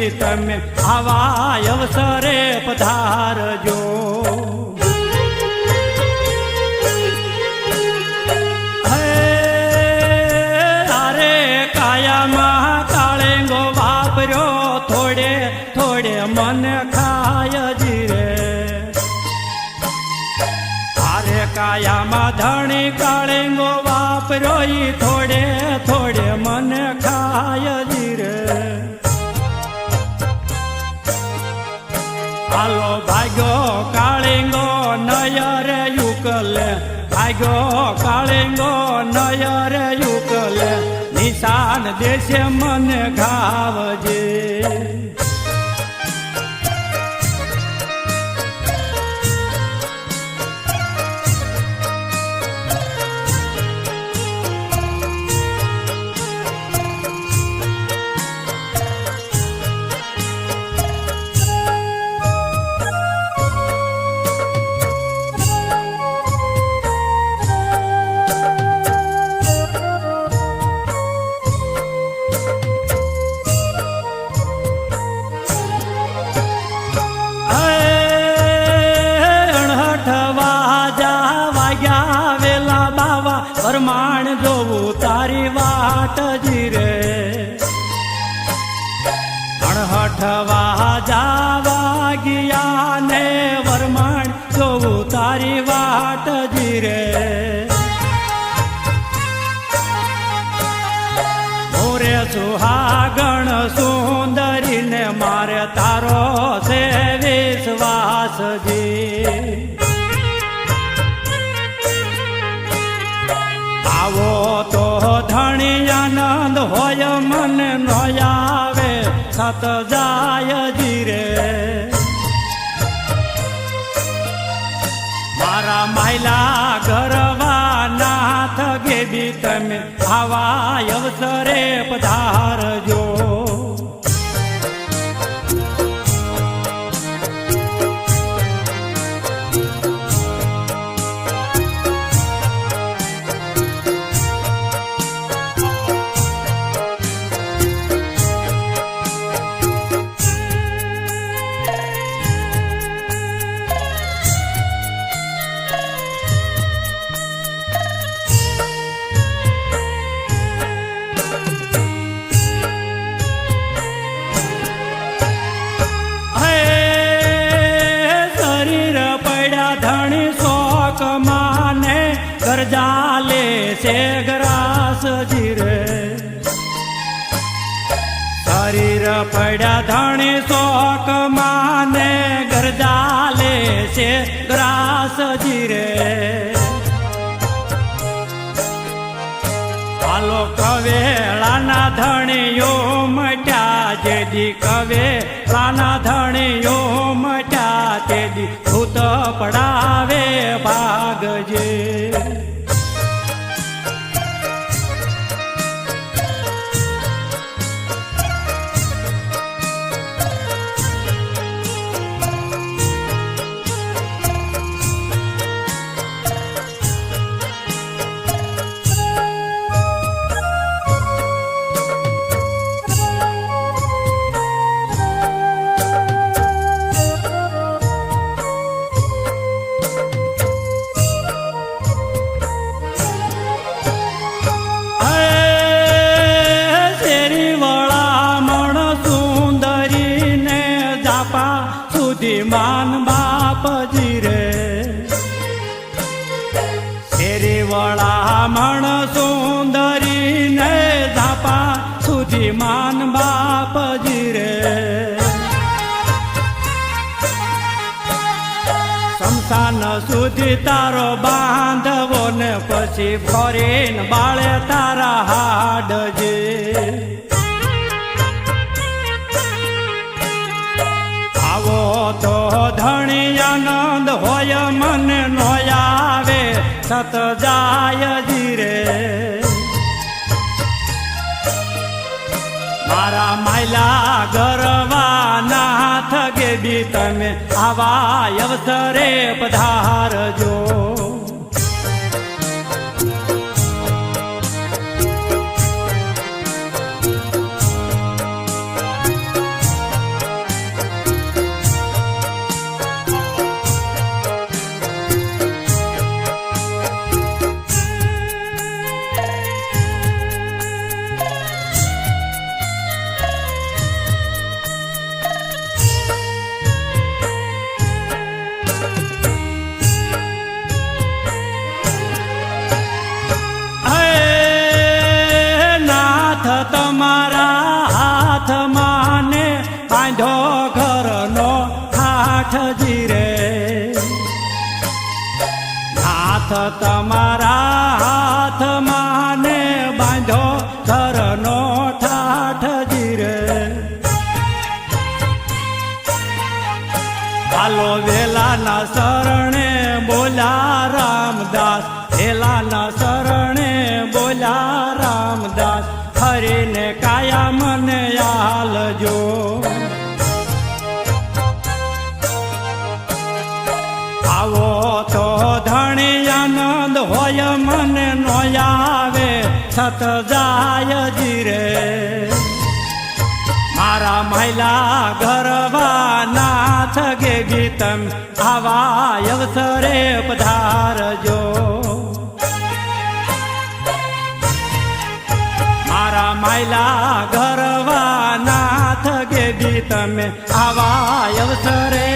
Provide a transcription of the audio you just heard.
ગેબી તમે આવા અવસરે પધારજો. અરે કાયામાં કાળેંગો વાપર્યો, થોડે થોડે મન ખાય જીરે અરે કાયામાં ધણી કાળેંગો વાપર્યો થોડે થોડે મન ખાય જીરે નયર યુકલે ભાગ્યો કાળિંગો નયર યુકલે નિશાન દેશે મને ઘાવજે. વાટ જીરે અણહઠવા જાવા ગયા ને વરમાણ જોવું તારી વાટ જીરે મોરે સુહાગણ સુંદરીને મારે તારો છે વિશ્વાસજી. હોય મન નો આવે, સત જાય જીરે. મારા માયલા ગરવા નાથ ગેબી, તમે આવા અવસરે પધારજો. છે ગ્રાસ જીરે. શરીર પડ્યા ધણી શોક માને ગરદાલે છે ગ્રાસ જીરે. હાલો કવેળાના ધણીઓ મટ્યા જેદી કવેળાના ધણીઓ મટ્યા તેદી ભૂત પડાવે માન બાપજી રે. શેરી વળા મણ સુંદરીને ધાપા સુધી માન બાપજી રે. શમશાન સુધી તારો બાંધવો ને પછી ફરીન બાળે તારા હાડજે આવો તો ધણી આનંદ હોય, મન નો આવે, સત જાય ધીરે મારા માયલા ગરવા નાથ ગેબી તમે આવા અવસરે પધારજો. હાથજી રે હાથ તમારા હાથમાં ને બાંધો ધરનો ઠાઠજી રે હાલો વેલાના શરણે બોલા રામદાસ. વેલાના શરણે બોલા રામદાસ. હરીને કાયા મને હાલજો હોય મને નો આવે સત જાય જીરે. મારા મહિલા ગરવા નાથ ગે ગીતમ આવા અવસરે પધારજો. મારા મહિલા ગરવા નાથ ગે ગીતમ આવા અવસરે